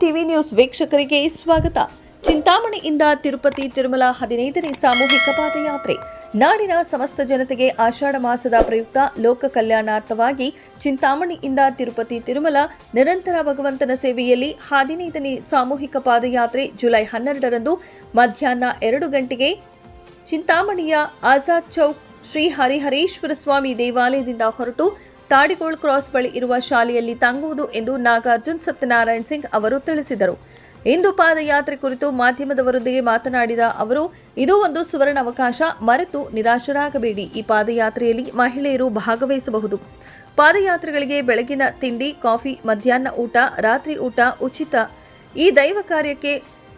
TV news ವೀಕ್ಷಕರಿಗೆ ಸ್ವಾಗತ. ಚಿಂತಾಮಣಿಯಿಂದ ತಿರುಪತಿ ತಿರುಮಲ ಹದಿನೈದನೇ ಸಾಮೂಹಿಕ ಪಾದಯಾತ್ರೆ. ನಾಡಿನ ಸಮಸ್ತ ಜನತೆಗೆ ಆಷಾಢ ಮಾಸದ ಪ್ರಯುಕ್ತ ಲೋಕ ಕಲ್ಯಾಣಾರ್ಥವಾಗಿ ಚಿಂತಾಮಣಿಯಿಂದ ತಿರುಪತಿ ತಿರುಮಲ ನಿರಂತರ ಭಗವಂತನ ಸೇವೆಯಲ್ಲಿ ಹದಿನೈದನೇ ಸಾಮೂಹಿಕ ಪಾದಯಾತ್ರೆ ಜುಲೈ ಹನ್ನೆರಡರಂದು ಮಧ್ಯಾಹ್ನ ಎರಡು ಗಂಟೆಗೆ ಚಿಂತಾಮಣಿಯ ಆಜಾದ್ ಚೌಕ್ ಶ್ರೀ ಹರಿಹರೇಶ್ವರ ಸ್ವಾಮಿ ದೇವಾಲಯದಿಂದ ಹೊರಟು ತಾಡಿಗೋಳ್ ಕ್ರಾಸ್ ಬಳಿ ಇರುವ ಶಾಲೆಯಲ್ಲಿ ತಂಗುವುದು ಎಂದು ನಾಗಾರ್ಜುನ್ ಸತ್ಯನಾರಾಯಣ್ ಸಿಂಗ್ ಅವರು ತಿಳಿಸಿದರು. ಇಂದು ಪಾದಯಾತ್ರೆ ಕುರಿತು ಮಾಧ್ಯಮದವರೊಂದಿಗೆ ಮಾತನಾಡಿದ ಅವರು, ಇದು ಒಂದು ಸುವರ್ಣ ಅವಕಾಶ ಮರೆತು ನಿರಾಶರಾಗಬೇಡಿ. ಈ ಪಾದಯಾತ್ರೆಯಲ್ಲಿ ಮಹಿಳೆಯರು ಭಾಗವಹಿಸಬಹುದು. ಪಾದಯಾತ್ರೆಗಳಿಗೆ ಬೆಳಗಿನ ತಿಂಡಿ, ಕಾಫಿ, ಮಧ್ಯಾಹ್ನ ಊಟ, ರಾತ್ರಿ ಊಟ ಉಚಿತ. ಈ ದೈವ ಕಾರ್ಯಕ್ಕೆ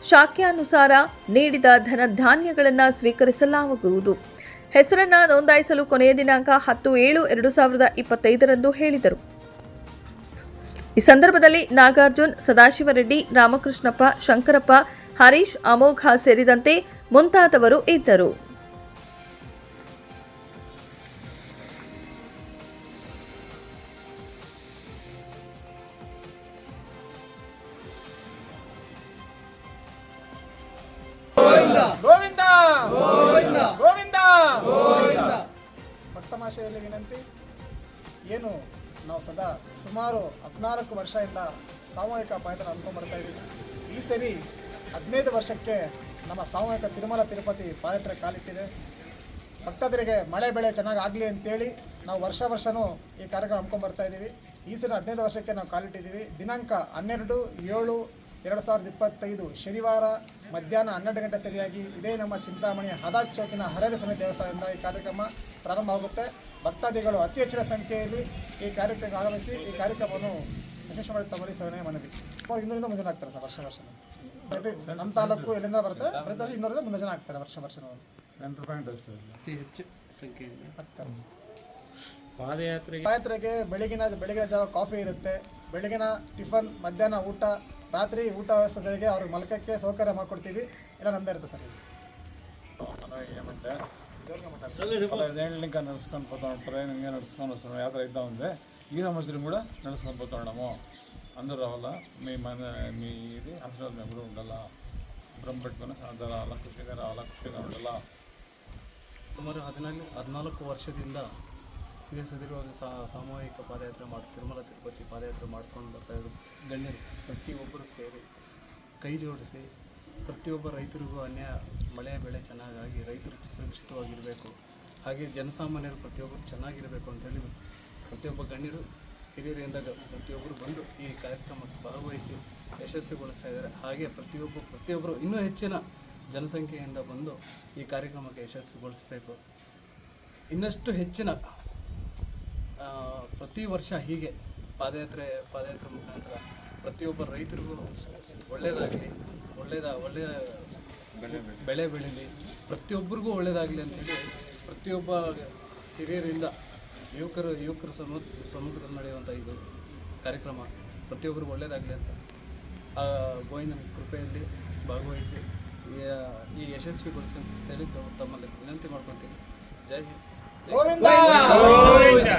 ಶಾಖ್ಯಾನುಸಾರ ನೀಡಿದ ಧನಧಾನ್ಯಗಳನ್ನು ಸ್ವೀಕರಿಸಲಾಗುವುದು. ಹೆಸರನ್ನ ನೋಂದಾಯಿಸಲು ಕೊನೆಯ ದಿನಾಂಕ ಹತ್ತು ಏಳು ಎರಡು ಸಾವಿರದ ಇಪ್ಪತ್ತೈದರಂದು ಹೇಳಿದರು. ಈ ಸಂದರ್ಭದಲ್ಲಿ ನಾಗಾರ್ಜುನ್ ಸದಾಶಿವರೆಡ್ಡಿ ರಾಮಕೃಷ್ಣಪ್ಪ, ಶಂಕರಪ್ಪ, ಹರೀಶ್, ಅಮೋಘ ಸೇರಿದಂತೆ ಮುಂತಾದವರು ಇದ್ದರು. ಭಕ್ತಮಾಶೆಯಲ್ಲಿ ವಿನಂತಿ. ಏನು, ನಾವು ಸದಾ ಸುಮಾರು ಹದಿನಾಲ್ಕು ವರ್ಷದಿಂದ ಸಾಮೂಹಿಕ ಪಾಯತ್ರ ಅನ್ಕೊಂಡ್ಬರ್ತಾ ಇದ್ದೀವಿ. ಈ ಸರಿ ಹದಿನೈದು ವರ್ಷಕ್ಕೆ ನಮ್ಮ ಸಾಮೂಹಿಕ ತಿರುಮಲ ತಿರುಪತಿ ಪಾದಯಾತ್ರೆ ಕಾಲಿಟ್ಟಿದೆ. ಭಕ್ತಾದರಿಗೆ ಮಳೆ ಬೆಳೆ ಚೆನ್ನಾಗಿ ಆಗಲಿ ಅಂತೇಳಿ ನಾವು ವರ್ಷ ವರ್ಷವೂ ಈ ಕಾರ್ಯಕ್ರಮ ಹಮ್ಮಿಕೊಂಡು ಇದ್ದೀವಿ. ಈ ಸರಿ ಹದಿನೈದು ವರ್ಷಕ್ಕೆ ನಾವು ಕಾಲಿಟ್ಟಿದ್ದೀವಿ. ದಿನಾಂಕ ಹನ್ನೆರಡು, ಏಳು, ಎರಡು ಸಾವಿರದ ಇಪ್ಪತ್ತೈದು ಶನಿವಾರ ಮಧ್ಯಾಹ್ನ ಹನ್ನೆರಡು ಗಂಟೆ ಸರಿಯಾಗಿ ಇದೇ ನಮ್ಮ ಚಿಂತಾಮಣಿ ಹದಾಜ್ ಚೌಕಿನ ಹರೇರ ಸ್ವಾಮಿ ದೇವಸ್ಥಾನದಿಂದ ಈ ಕಾರ್ಯಕ್ರಮ ಪ್ರಾರಂಭ ಆಗುತ್ತೆ ಭಕ್ತಾದಿಗಳು ಅತಿ ಹೆಚ್ಚಿನ ಸಂಖ್ಯೆಯಲ್ಲಿ ಈ ಕಾರ್ಯಕ್ರಮಕ್ಕೆ ಆಗಮಿಸಿ ಈ ಕಾರ್ಯಕ್ರಮವನ್ನು ಯಶಸ್ವಿ ಮಾಡಿ ಸವಿನಯ ಸರಣೆ ಮನವಿ. ಅವ್ರು ಇನ್ನೂರಿಂದ ಮುಂದೆ ಆಗ್ತಾರೆ ಸರ್ ವರ್ಷ ವರ್ಷ. ಪ್ರತಿ ನಮ್ಮ ತಾಲೂಕು ಎಲ್ಲಿಂದ ಬರುತ್ತೆ? ಪ್ರತಿ ವರ್ಷ ಇನ್ನೂರಿಂದ ಮುಂದೆ ಜನ ಆಗ್ತಾರೆ ವರ್ಷ ವರ್ಷ ಎಂಟು ಪಾಯಿಂಟ್ ಅಷ್ಟು ಅತಿ ಹೆಚ್ಚು ಆಗ್ತಾರೆ. ಪಾದಯಾತ್ರೆಗೆ ಪಾದಯಾತ್ರೆಗೆ ಬೆಳಗಿನ ಬೆಳಗಿನ ಜಾವ ಕಾಫಿ ಇರುತ್ತೆ. ಬೆಳಗಿನ ಟಿಫನ್ ಮಧ್ಯಾಹ್ನ ಊಟ ರಾತ್ರಿ ಊಟ ವ್ಯವಸ್ಥೆ ಜೊತೆಗೆ ಅವ್ರಿಗೆ ಮಲಕಕ್ಕೆ ಸೌಕರ್ಯ ಮಾಡ್ಕೊಡ್ತೀವಿ. ಎಲ್ಲ ನಮ್ಮದೇ ಇರುತ್ತೆ ಸರ್ ಇದು ఏమంటే అలా ఇదేంటి ఇంకా నడుచుకొని పోతాం ట్రైన్ ఇంకా నడుచుకొని వస్తున్నాం యాత్ర అవుతా ఉంది ఈ సంవత్సరం కూడా నడుచుకొని పోతున్నాము అందరూ రావాలా మీ మన మీ ఇది ఆశీర్వాదం ఎప్పుడు ఉండాలా బ్రహ్మ పెట్టుకొని అందరూ రావాలా ఖుషిగా రావాలా ఖుషిగా ఉండాలా ಸುಮಾರು ಹದಿನಾಲ್ಕು ಹದಿನಾಲ್ಕು ವರ್ಷದಿಂದ ಇದೇ ಸುದೀರ್ಘವಾಗಿ ಸಾ ಸಾಮೂಹಿಕ ಪಾದಯಾತ್ರೆ ಮಾಡಿ ತಿರುಮಲ ತಿರುಪತಿ ಪಾದಯಾತ್ರೆ ಮಾಡ್ಕೊಂಡು ಬರ್ತಾ ಇದ್ರು ಗಣ್ಯರು ಪ್ರತಿಯೊಬ್ಬರು ಸೇರಿ ಕೈ ಜೋಡಿಸಿ ಪ್ರತಿಯೊಬ್ಬ ರೈತರಿಗೂ ಅನ್ಯಾಯ ಮಳೆ, ಬೆಳೆ ಚೆನ್ನಾಗಾಗಿ ರೈತರು ಸುರಕ್ಷಿತವಾಗಿರಬೇಕು. ಹಾಗೆ ಜನಸಾಮಾನ್ಯರು ಪ್ರತಿಯೊಬ್ಬರು ಚೆನ್ನಾಗಿರಬೇಕು ಅಂತೇಳಿ ಪ್ರತಿಯೊಬ್ಬ ಗಣ್ಯರು ಹಿರಿಯರಿಂದ ಪ್ರತಿಯೊಬ್ಬರು ಬಂದು ಈ ಕಾರ್ಯಕ್ರಮಕ್ಕೆ ಭಾಗವಹಿಸಿ ಯಶಸ್ವಿಗೊಳಿಸ್ತಾ ಇದ್ದಾರೆ. ಹಾಗೆ ಪ್ರತಿಯೊಬ್ಬ, ಪ್ರತಿಯೊಬ್ಬರು ಇನ್ನೂ ಹೆಚ್ಚಿನ ಜನಸಂಖ್ಯೆಯಿಂದ ಬಂದು ಈ ಕಾರ್ಯಕ್ರಮಕ್ಕೆ ಯಶಸ್ವಿಗೊಳಿಸಬೇಕು. ಇನ್ನಷ್ಟು ಹೆಚ್ಚಿನ ಪ್ರತಿ ವರ್ಷ ಹೀಗೆ ಪಾದಯಾತ್ರೆ ಪಾದಯಾತ್ರೆ ಮುಖಾಂತರ ಪ್ರತಿಯೊಬ್ಬ ರೈತರಿಗೂ ಒಳ್ಳೆಯದಾಗಲಿ ಒಳ್ಳೆಯದ ಒಳ್ಳೆಯ ಬೆಳೆ ಬೆಳೀಲಿ. ಪ್ರತಿಯೊಬ್ಬರಿಗೂ ಒಳ್ಳೆಯದಾಗಲಿ ಅಂತೇಳಿ ಪ್ರತಿಯೊಬ್ಬ ಹಿರಿಯರಿಂದ ಯುವಕರು ಯುವಕರ ಸಮ ಸಮ್ಮುಖದಲ್ಲಿ ನಡೆಯುವಂಥ ಇದು ಕಾರ್ಯಕ್ರಮ. ಪ್ರತಿಯೊಬ್ಬರಿಗೂ ಒಳ್ಳೆಯದಾಗಲಿ ಅಂತ. ಆ ಗೋವಿಂದನ ಕೃಪೆಯಲ್ಲಿ ಭಾಗವಹಿಸಿ ಈ- ಈ ಯಶಸ್ವಿಗೊಳಿಸಿ ಅಂತೇಳಿ ತಮ್ಮಲ್ಲಿ ವಿನಂತಿ ಮಾಡ್ಕೊತೀನಿ. ಜೈ ಹಿಂದ್. ಗೋವಿಂದ!